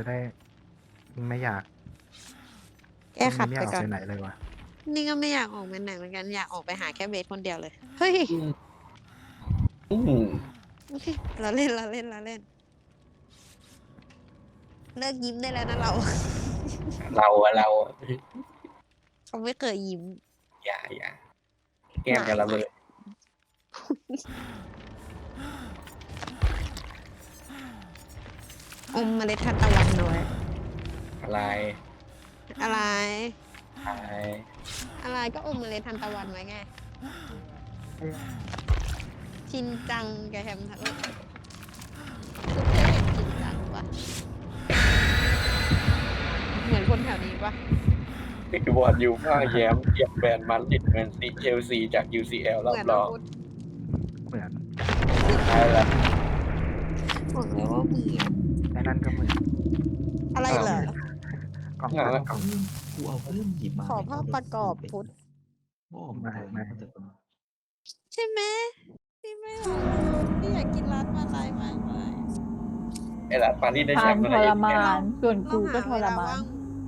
จะได้ ไม่อยากแก้ขัดไม่ไปอยากอก่ออกน ไปไหนเลยวะนี่ก็ไม่อยากออกไปไหนเหมือนกันอยากออกไปหาแค่เบสคนเดียวเลย เฮ้ยอืมเราเล่นเราเล่นเราเล่น เลิกยิ้มได้แล้วนะเรา เราอะเราอะเขาไม่เคยยิ้ม อย่าอย่าแก้มจะระเบิด อมเมล็ดทานตะวันน้อยอะไรอะไร อะไรอะไรก็อมเมล็ดทานตะวันไว้ไง ชินจังกับแฮมทะลุคุณเคยเห็นชินจังปะเหมือนคนแถวนี้ปะบอดอยู่ข้างแย้มเกียบแบรนด์มันติดแมนซีเชลซีจาก UCL รอเหบมือนรเราองพูดเหมือน ใช่แล้วบอกเลยว่าเหมือนไอ้นั่นก็เหมือนอะไรเหรอ กล่องอะกล่อง กูเอาเพิ่มหยิบมาขอภาพประกอบพุทธ โอ้ไม่ไม่แต่ก่อนใช่ไหมพี่ไม่รู้พี่อยากกินร้านมาลายมากเลยไอ้ร้านปารีสได้ทาแชงมป์ทอะไรรอย่างมาเงี้ยน ส่วนกูก็ทเวรลามาว่านง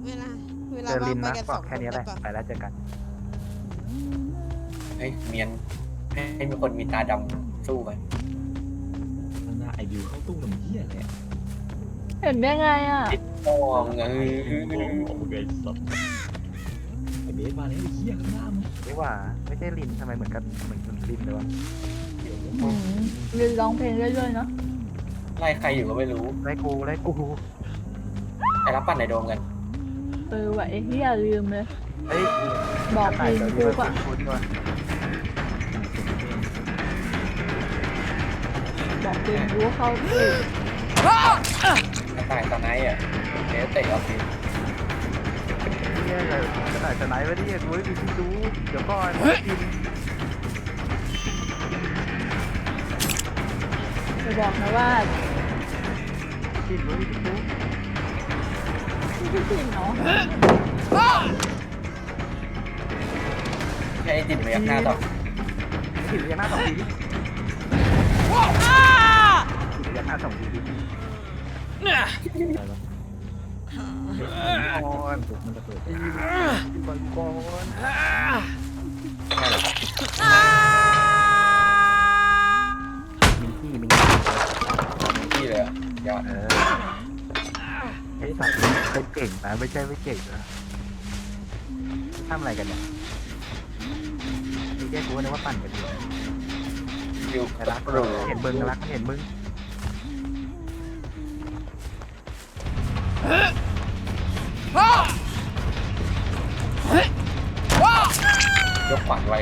เวลาเวลาเจอว่าลิงนไปนะกันบสออกงคแค่นนี้แหได้ละปะไปแล้วเจอกัน เฮ้ยเมียนให้ให้มีคนมีตาดำสู้กันมันน่าไอวิวเข้าตู้น้ำเหี้ยแหละ เห็นได้ไงอะมองเอโอ้โหไอ้สัตว์ไอเบสมาแล้วไอ้เหี้ยข้างหน้ามึงไม่ว่า ไม่ใช่ลินทำไมเหมือนกับเหมือนลินเลยวะอืมยืนร้องเพลงเรื่อยๆเนาะไล่ใครอยู่ก็ไม่รู้ไล่กูไล่กูไอ้รับปั่นในโดมกันเออว่ะไอ้เหี้ยลืมเลย เฮ้ยบอกไหนเพลงเดี๋ยวกูนี้อะกูดีกว่าบอกเพลงกูเข้าตู้กระ ต่ายตาไนท์อะเนสเตะออฟฟิศเนี่ยเลยจะไหนจะไหนวะเนี่ยกูไม่มีที่ดูเดี๋ยวก่อนกินจะบอกนะว่ากินกูไม่มีที่ดูพี่จริงเนาะใช่ไอ้จิตพยักหน้าต่อกินยันหน้าสองทีกินยันหน้าสองที ก่อนจุกมันระเบิดก่อนก่อนมินกี้มินกี้ที่เลยอะยอดเออไอ้สัตว์เป็นเก่งนะไม่ใช่ไม่เก่งนะทำอะไรกันเนี่ยนี่แค่กูนึกว่าปั่นกันอยู่อยู่แต่กัรับกครูเห็นมึงรักเห็นมึง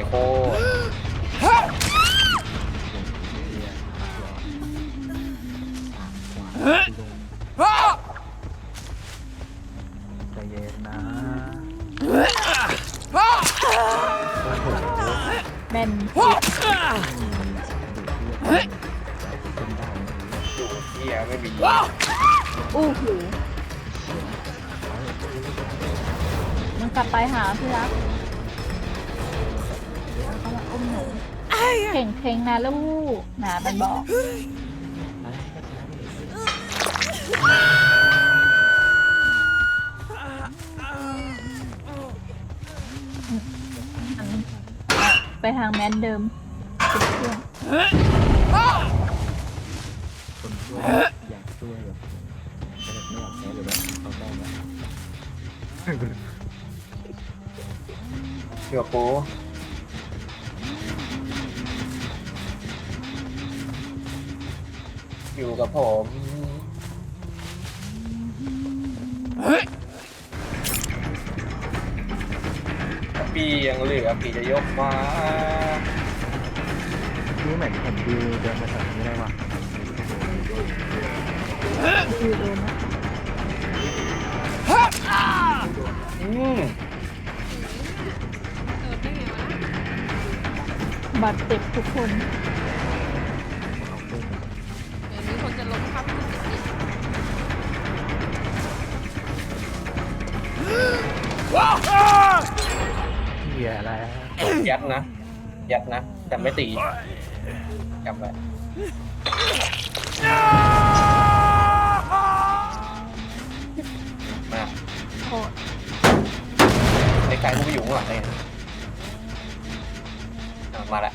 โคตรใจเย็นนะแมนอยู่เที่ยไม่มีอู้หูมันกลับไปหาพี่รัก มหนูเข่งเข่งนะลูกหนามันบอก ไปทางแมนเดิมติดเครื่องคนช่วยอยากช่วยแบบไม่อยากแพ้เลยแบบเขาแต้มแบบอยู่กับ อยู่กับผมปียังเหลือปีจะยกมานี่เหมือนเห็นดิวเดินมาแถวนี้ได้ว่ะอยู่โดนนะอืมเออได้ไงวะบาดเจ็บทุกคน เหี้ยแล้ว ยัดนะ ยัดนะ แต่ไม่ตีจำไปมาโหดในกายกูไปอยู่ข้างหลังเลยมาละ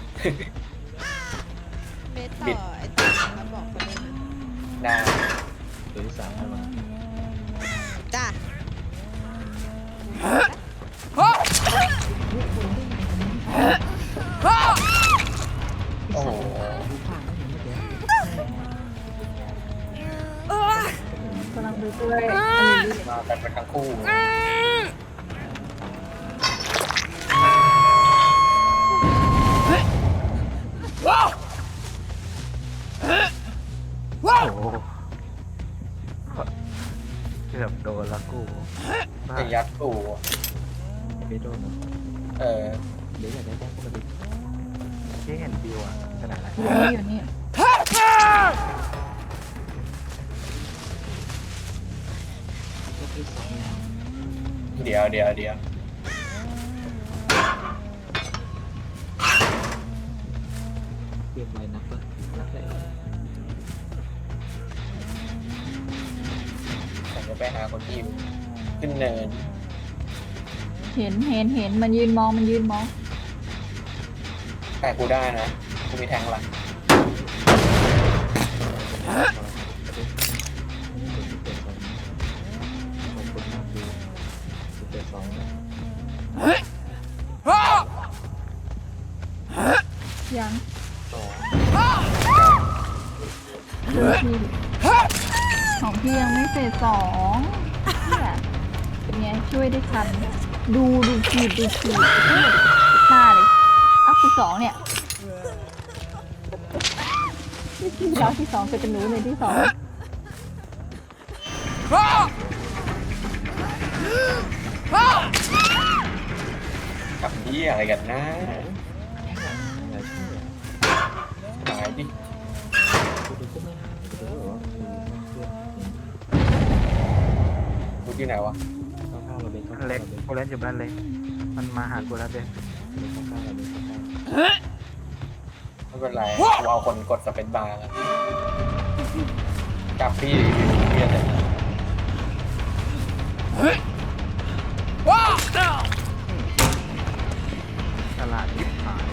เตรียมไว้นับปะนับได้ผมจะไปหาคนที่ขึ้นเนินเห็นเห็นเห็นมันยืนมองมันยืนมอง แต่กูได้นะ กูมีแทงหลัง ดูดูขีดดูขีดหน้าเลยอัพที่สองเนี่ยที่เราที่สองก็จะรู้เลยที่สองกับที่อะไรกันนะอย่ายดิกูดูก็ไม่หายกูดูว่าดูเพื่อนกูที่ไหนวะข้าข้าวเราเบนเข้าบ้านข้าวเล็ก เราเบนกูเล่นอยู่บ้านเล็กมันมาหากูแล้วเด้เข้าข้าวเราเบนเข้าข้าวไม่เป็นไรกูเอาคนกดสเปนบาร์กันจับพี่พี่จะตลาดยิบหาย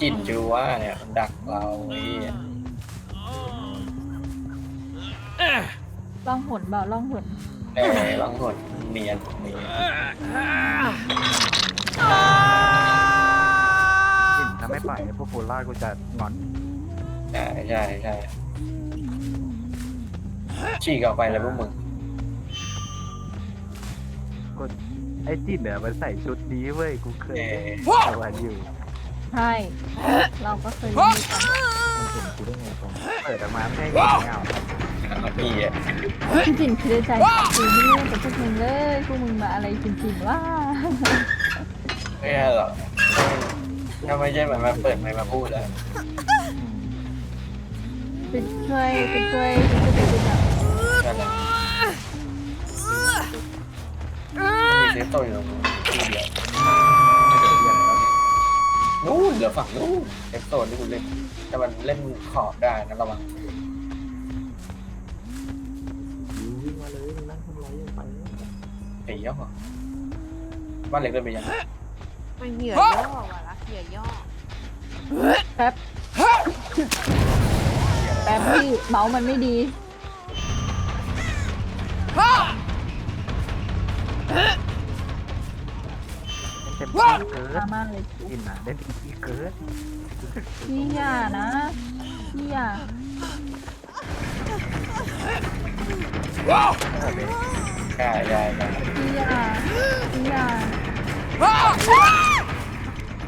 จินจูว่าเนี่ยมันดักเราไอ้ ล่องหนเปล่าล่องหนเออลังหนเนียนเนียนกินถ้าไม่ปล่อยให้พวกกูรอดกูจะงอนใช่ใช่ใช่ฉีกออกไปเลยพวกมึงกูไอ้จิ้นเนี่ยมันใส่ชุดนี้เว้ยกูเคยเออตัวอยู่ใช่เราก็เคย มันเป็นกูได้ไงก่อนเปิดออกมาไม่ให้เห็น เงาพี่อะพี่จินคิดในใจกูไม่เล่นกับพวกมึงเลยพวกมึงมาอะไรจริงๆว่าไม่ใช่หรอกถ้าไม่ใช่แบบมาเปิดไมค์มาพูดอะไปช่วยไปช่วยไปช่วยไปจับนั่นแหละมีเซฟโตอยู่ตรงนู้นที่เดียวนู่นเหลือฝั่งนู่นเซฟโซนที่คุณเล่นแต่มันเล่นขอบได้นะระวังยู วิ่งมาเลยมึงนั่งทำไรยังไปตีย่อบ้านเล็กเล่นไปยังมันเหยื่อย่อว่ะรักเหยื่อย่อแป๊บแป๊บพี่เมาส์มันไม่ดี เต็มที่เกินมากเลยกินอะได้เต็มที่เกินพี่อย่านะพี่อย่า เออเลยใช่ใช่ใช่พี่อย่าพี่อย่า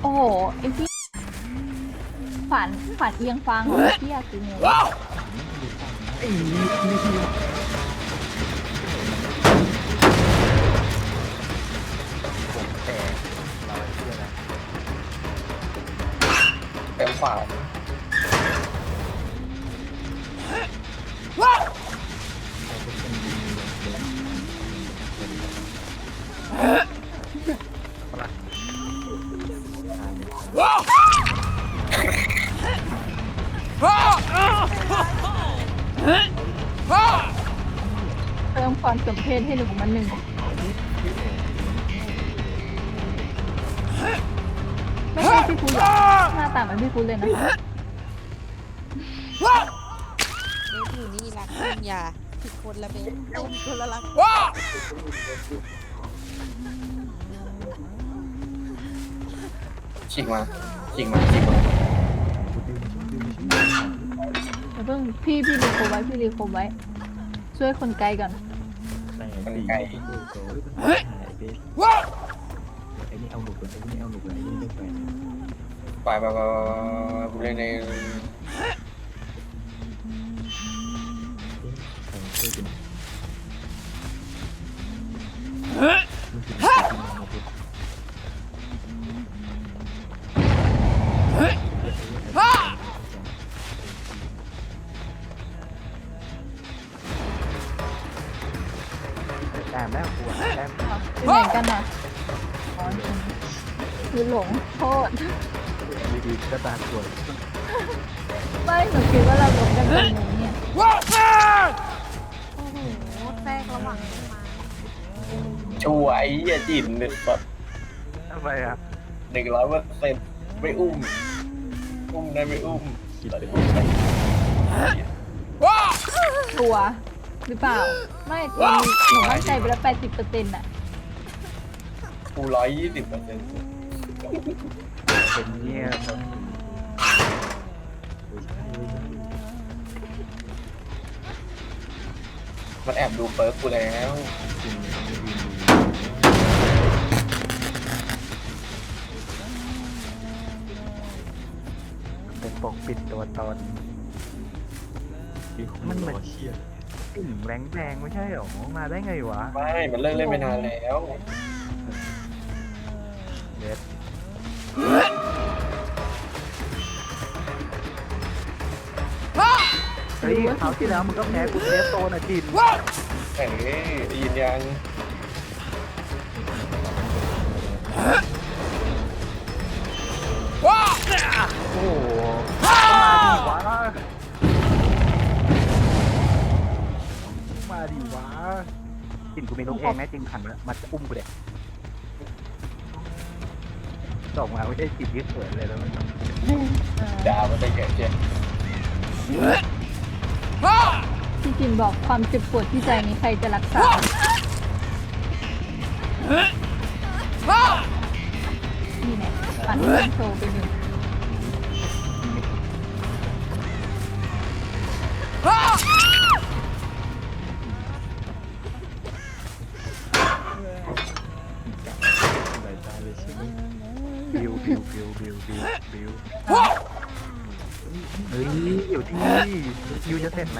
โอ้โห ไอ้พี่ฝันฝันเอียงฟังเหรอพี่อยากกินเลยผมแต่เราเชื่อนะเต็มขวา เติมความสมเพศให้หนึ่งมันหนึ่ง ไม่ใช่ที่กูอยากหน้าต่างมันพี่คุณเลยนะเบสอยู่นี่รักคุณอย่าผิดคนละเบสเอ้ยคนละรัก ฉีกมาฉีกมาฉีกมาเดี๋ยวเพิ่งพี่พี่รีโคไว้พี่รีโคไว้ ช่วยคนไกลก่อนแต่ตีดูโซ่หายไปไอ้นี่เอาหนุกเลยไอ้นี่เอาหนุกเลยไอ้นี่ได้แฟนไปไปไปกูเล่นในของช่วยกันมัน วยเหี้ยจินหนึ่งแบบทำไมอะหนึ่งร้อยเปอร์เซ็นต์ไม่อุ้ม อุ้มได้ไม่อุ้มคิดไปตัว หรือเปล่า ไม่ตัวหนูมั่นใจไปแล้วแปดสิบเปอร์เซ็นต์อะกูร้อยยี่สิบเปอร์เซ็นต์เป็นเงียบมันแอบดูเปิร์กกูแล้วเป็น ปกปิดตัวตน มันเหมือนเชี่ยกลิ่นแรงแรงๆไม่ใช่หรอ มาได้ไงวะ ไม่ มันเลิกเล่นไปนานแล้วเด็ดเฮ้ยคราวที่แล้วมึงก็แพ้กูเทปโตนะจินเอ้ยได้ยินยังโอ้โห ดิวะจินกูมีลูกเองนะจริงขันมาจะอุ้มกูเด็กส่งมาไม่ได้จิบยึดเขินเลยแล้วมันด่ามันได้แก่เจ็บพี่จินบอกความเจ็บปวดที่ใจนี้ใครจะรักษานี่แหละปั่นโชว์ไปหนึ่ง บิวบิวบิวบิวบิวเฮ้ยอยู่ที่ยูจะเสร็จไหม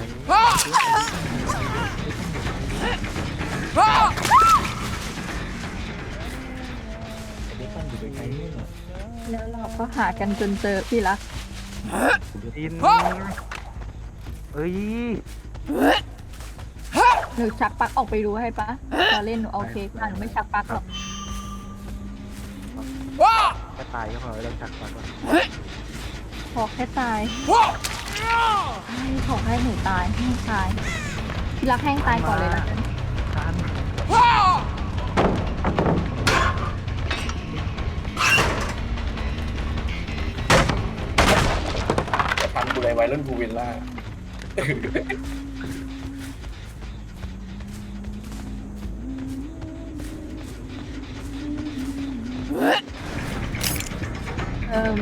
แล้วเราก็หากันจนเจอพี่รักจินเอ้ยหนูชักปลั๊กออกไปดูให้ปะตอนเล่นหนูโอเคค่ะหนูไม่ชักปลั๊กหรอก ตายก็พอแล้วชักก่อนว่าขอแค่ตายให้ขอให้หนูตายให้ตายพี่รักแห้งตายก่อนเลยละกันทันจะทันกูเลยไวรุ่นกูวิลล่า เอิ่ม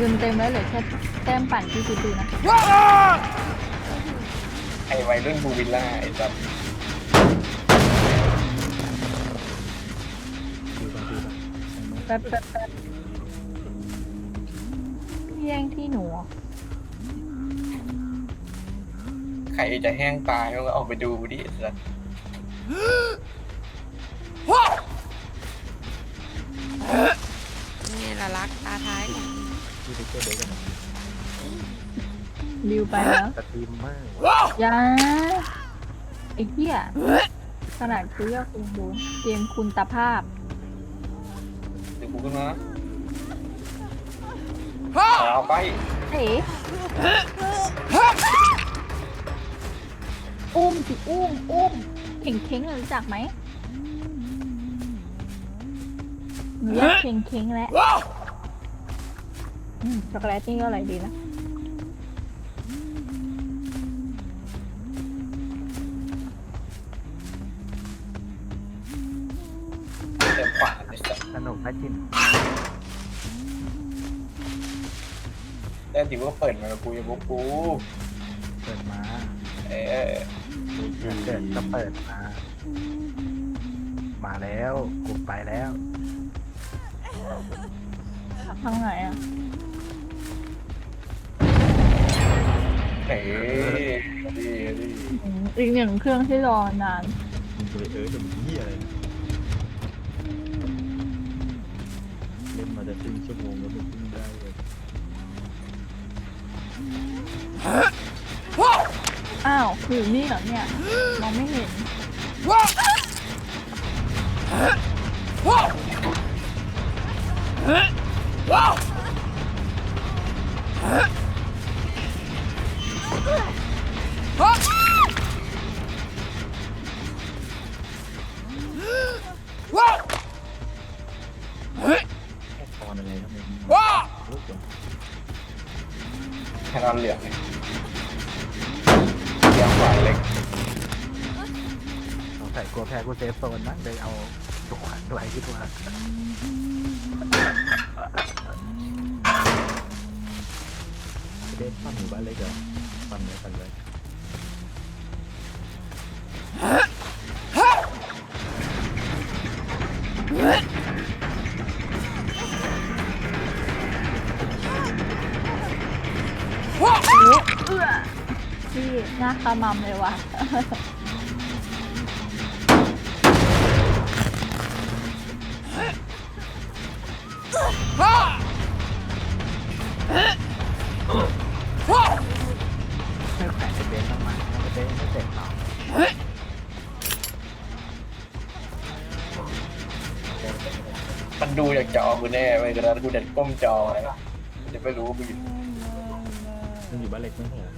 ดูเต็มๆแล้วเหลือแค่แต้มปั่นที่ดูๆนะไอ้ไวรุ่นกูวิลล่าไอ้สัสดูบ้างดูบ้างแป๊บแป๊บแป๊บแย่งที่หนูเหรอใครจะแห้งตายก็ออกไปดูดิไอ้สัส ไปแล้วสตรีมเมอร์ยาไอ้เหี้ยขนาดคุยกับคุณดูเกมคุณตาภาพเดี๋ยวกูขึ้นมาเอาไปเอ๋อุ้มสิอุ้มอุ้มเข่งเข่งๆอะรู้จักไหมหนูอยากเค็งเค็งๆแล้วอืมช็อกโกแลตนี่ก็อร่อยดีนะ สนุกนะจินแต่ถือว่าเปิดมากับกูยังพวกกูเปิดมาเออเกิดก็เปิดมา มาแล้วกูไปแล้วทางไหนอะเฮ้ยดีดีอืมอีกหนึ่งเครื่องที่รอนาน มึงจะไปเออจะมึงเหี้ยอะไรนะเล่น มาจะครึ่งชั่วโมงแล้วมึงเพิ่งได้เลยอ้าวคืออยู่นี่เหรอเนี่ย มองไม่เห็นต จุกขวัญด้วยที่ตัวเล่นปั้นหมู่บ้านเล็กเหรอปั้นไว้ปั้นไว้เอื้อพี่หน้าขมำเลยว่ะ แน่ไปกระดานกูเด็ดก้มจอไว้จะไม่รู้ว่ากูอยู่มึงอยู่บ้านเล็กไม่ใช่เหรอ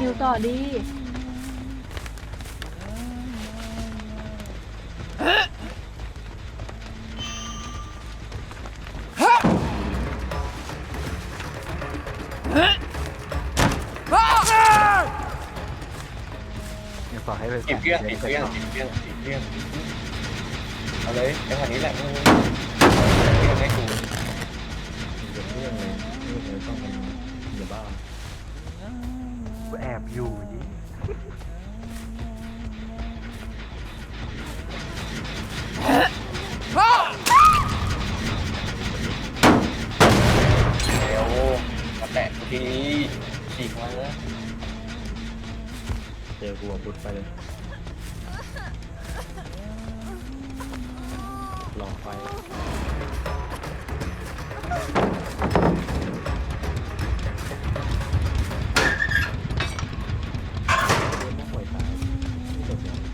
อยู่ต่อดียังบอกให้ไปติดเครื่องติดเครื่องติดเครื่องติด เรื่องเอาเลยจังหวะนี้แหละมึงเครื่องให้กูเรื่องเลยเรื่องเลยต้องมันอย่าบ้ากูแอบอยู่ดิเร็วมาแตะกูทีฉีกมาแล้วเจอกูพุดไปเลย ลองไปมาแล้ว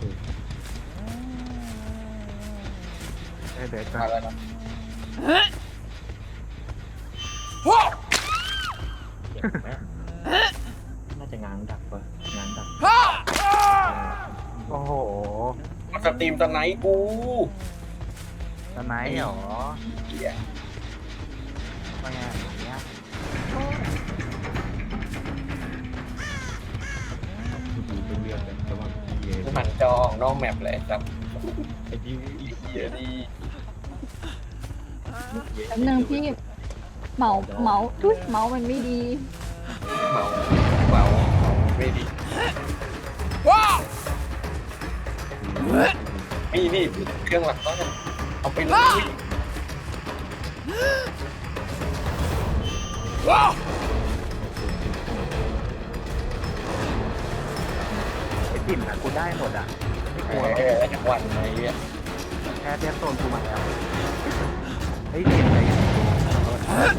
คือไอเบนก็มาแล้วนะเจ็บไหมน่าจะงางดักปะงางดัก โอ้โห มาสตรีมตอนไหนกู ไนด์เหรอเหี้ยว่าไงเนี่ยดูเป็นเรื่องกันระหว่างพี่เอกูหันจอออกนอกแมปเลยครับไอ้พี่เหี้ยดีแป๊บนึงพี่เหมาเหมาทุยเหมามันไม่ดีเมาเมาเมาไม่ดีนี่นี่เครื่องหลักต้อง เอาไปเลยไอจินอะกูได้หมดอะไม่กลัวหรอกเออจังหวัดไหนเนี่ยแค่เทียบโซนกูมาแล้วเฮ้ยจินอะไรอย่างเงี้ยขอโทษ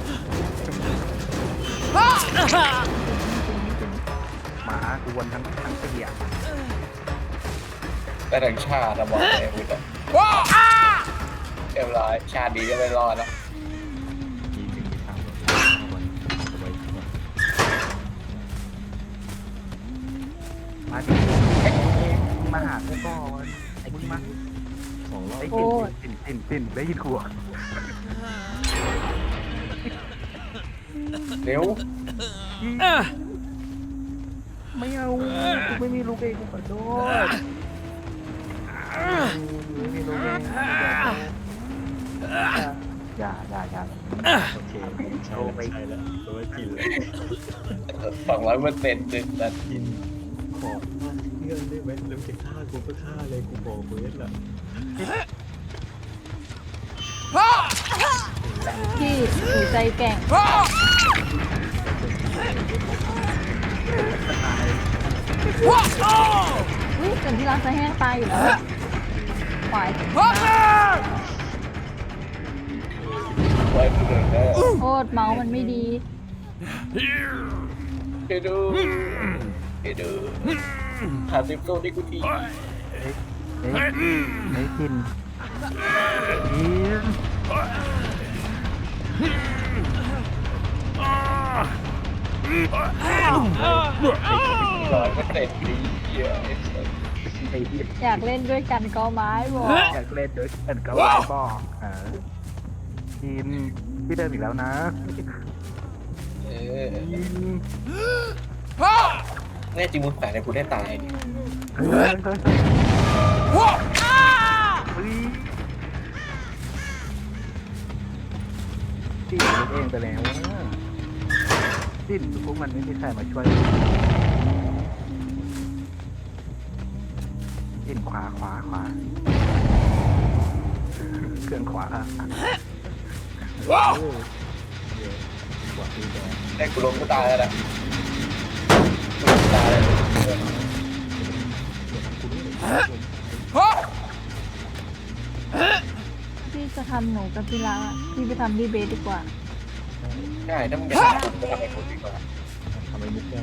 หมากูวนทั้งทั้งปีอะแต่ถึงชาติอะบอกเลยมึงอะ เรียบร้อยชาติดีก็ไม่รอดแล้วทีหนึ่งมีทางเอาไว้เอาไว้ก่อนมาดิมาหากูก่อนไอ้มึงมาสองรอบไอ้โอ้สินยสินสินสินได้ยินกูเหรอเร็วไม่เอากูไม่มีลูกเองกูขอโทษไม่มีลูกเอง อย่าอย่าอย่าโอเคใช่แล้วใช่แล้วตัวกินเลยสองร้อยเปอร์เซ็นต์เลยแต่กินขอมากเพื่อนได้ไหมแล้วจะฆ่ากูก็ฆ่าเลยกูบอกเวสละพี่หนูใจแกร่งอุ้ยแต่ที่รักจะแห้งตายอยู่แล้วอะควาย ร้อยเปอร์เซ็นต์แล้วโทษเมาส์มันไม่ดีไปดูไปดูหาซิปโซ่ที่กูทีเฮ้ยเฮ้ยกินกินร้อยเปอร์เซ็นต์ดีเหี้ยไอ้เหี้ยอยากเล่นด้วยกันก็ไม้บอกอยากเล่นด้วยกันก็ไม่บอกเออ กินพี่เดิมอีกแล้วนะเออกินแน่จริงมึงแฝงในกูได้ตายดิเฮ้ยเฮ้ยเฮ้ยเฮ้ยจิ้นตัวเองไปแล้วอะจิ้นพวกมันไม่มีใครมาช่วยจิ้นขวาขวาขวาเครื่องขวาเออเดี๋ย วกว่าตีแดงแต่กูล้มกูตายแล้วนะกูล้มกูตายแล้วเดี๋ยวทำกูด้วยพี่จะทำหนูกับพี่รักอะพี่ไปทำดีเบตดีกว่า ใช่ถ้ามึงอยากทำกูทำเองกูดีกว่าทำไมมุกแก้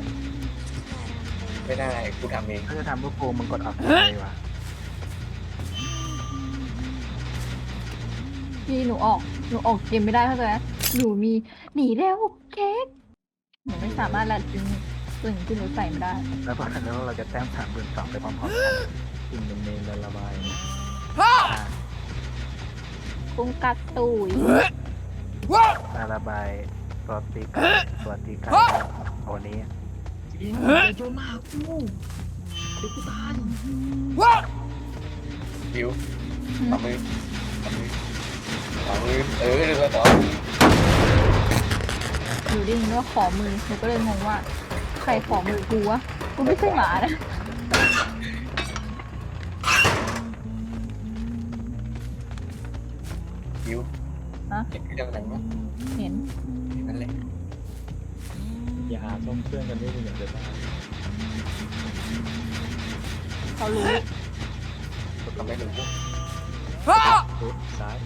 ไม่ได้กูทำเองถ้าจะทำพวกโกงมึงกดออกเลยวะพี่หนูออก หนูออกเกมไม่ได้เข้าใจไหมหนูมีหนีแล้วเค้กหนูไม่สามารถละจึงสิ่งที่หนูใส่ไม่ได้ แล้วพอแล้วเราจะแต้มสามหมื่นสองไปพร้อมๆกันกินเป็นเมนและระบายนะอ่ากุ้งกัดตุยอาระบายตัวตีไกันตัวตีไกันตัวนี้กินจะโยนมากูเดี๋ยวกูตายดิวทำมือทำมือ ทำมือเออเรือต่ออยู่ได้ยินว่าขอมือหนูก็เลยงงว่า ใครขอมือกูวะกูไม่ใช่หมานะดิวฮะเห็นเครื่องนั้นปะเห็นนั่นแหละอย่าหาซ่อมเครื่องกันด้วยมึงอยากจะตายเขารู้กูทำไม่รู้ปุ๊บซ้าย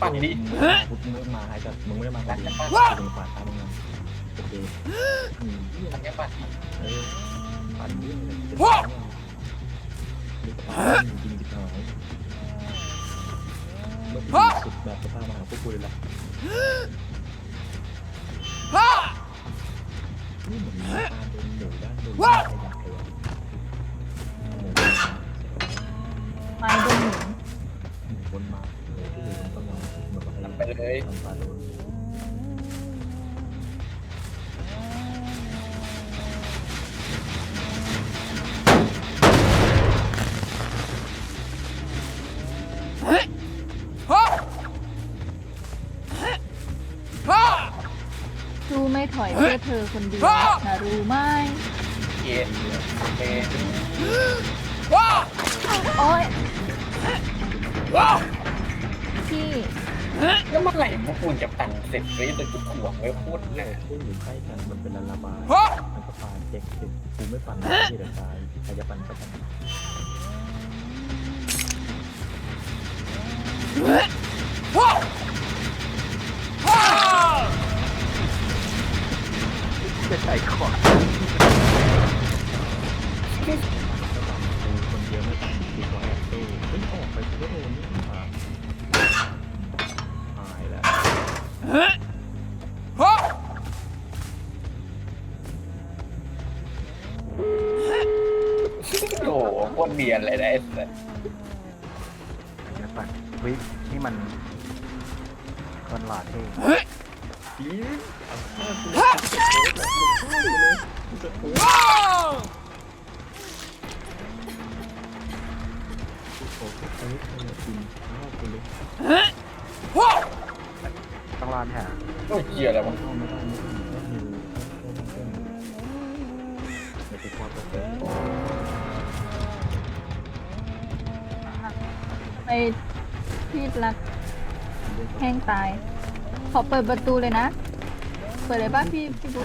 ไอ้ร้านจะปั่นดิปุ๊บมึงไม่มาไอ้จัดมึงไม่ได้มาพอดีกูเป็นฝ่ายตามมึงนะโอเคอืมร้านจะปั่นดิเออปั่นเรื่องเลยจะตายนี่ก็ตายจริงๆจิบหายเมื่อกี้สุดแบบสภาพมาหาพวกกูเลยล่ะนี่เหมือนมีการโดนหมูด้านบนขยับขยับหมูไม้โดนหนูหมูบนมา ไปเลยทำปลาโดนรู้ไม่ถอยเพื่อเธอคนเดียวนะรู้ไหมเกียร์เมย์โอ้ยพี่ แล้วเมื่อไหร่พวกคุณจะปั่นเสร็จเลยแต่กูขวงไว้พูดเรื่เลองยที่อยู่ใกล้กันมันเป็นระบายมันก็ปาเจ็กเจ็กกูไม่ปันที่เดือดตายใครจะปันก็ปันจะใส่ขวาก็ปันกูคนเดียวไม่ปันดีกว่าแอบตู้เฮ้ยออกไปก็โดนนี่หว่าหาย แล้วตรเนียนเลยนะไอ้สัสเดี๋ยวก่อนวินี่มันคนหล่อเท่ผีเอาข้าวกูเลยกูจะโค้ดกูขอแค่ใช้ให้มากินข้าวกูเลย ต้องรอดแถวโอ้ยเกียอะไรวะไม่ต้องไม่ต้องไม่ต้องไม่ต้องไม่ต้องไม่ต้องไม่ต้องความตัวเองไปที่รักแห้งตาย ขอเปิดประตูเลยนะ เปิดเลยป่ะพี่พี่บุ๊ค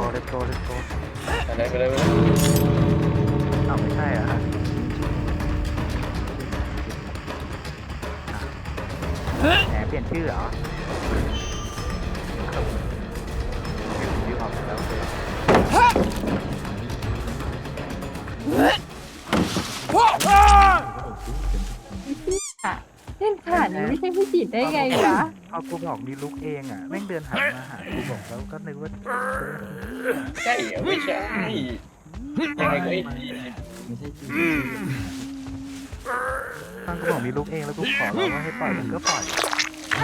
โตเลโตเลโตไปเลยไปเลยไปเลยอ้าวไม่ใช่เหรอ ลี่ยนชื่อเหรอเปลี่ยนชื่อออกแล้วเลยค่ะเล่นขนาดนี้ไม่ใช่ผู้จิตได้ไงวะพอกูบอกมีลุกเองอะแม่งเดินหันมาหากูบอกแล้วก็นึกว่าใช่เหรอไม่ใช่ยังไงก็ไอ้ผีไม่ใช่จริงตอนกูบอกมีลุกเองแล้วกูขอร้องว่าให้ปล่อยมันก็ปล่อย เ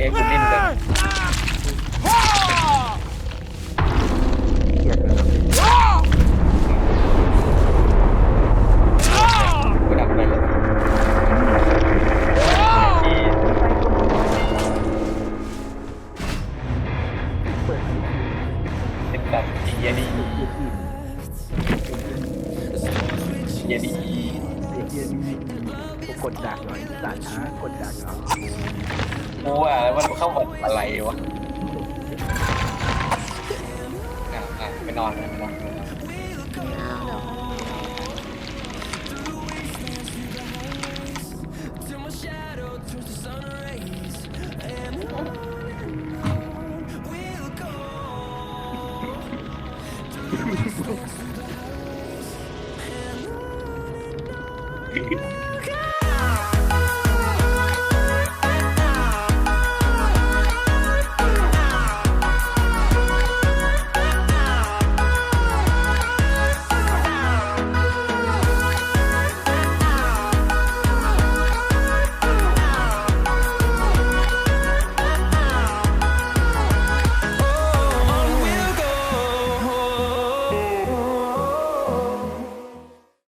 อ้ยกูดิ้นเลย อะไรวะอะอะไปนอนไปนอนเอาเดี๋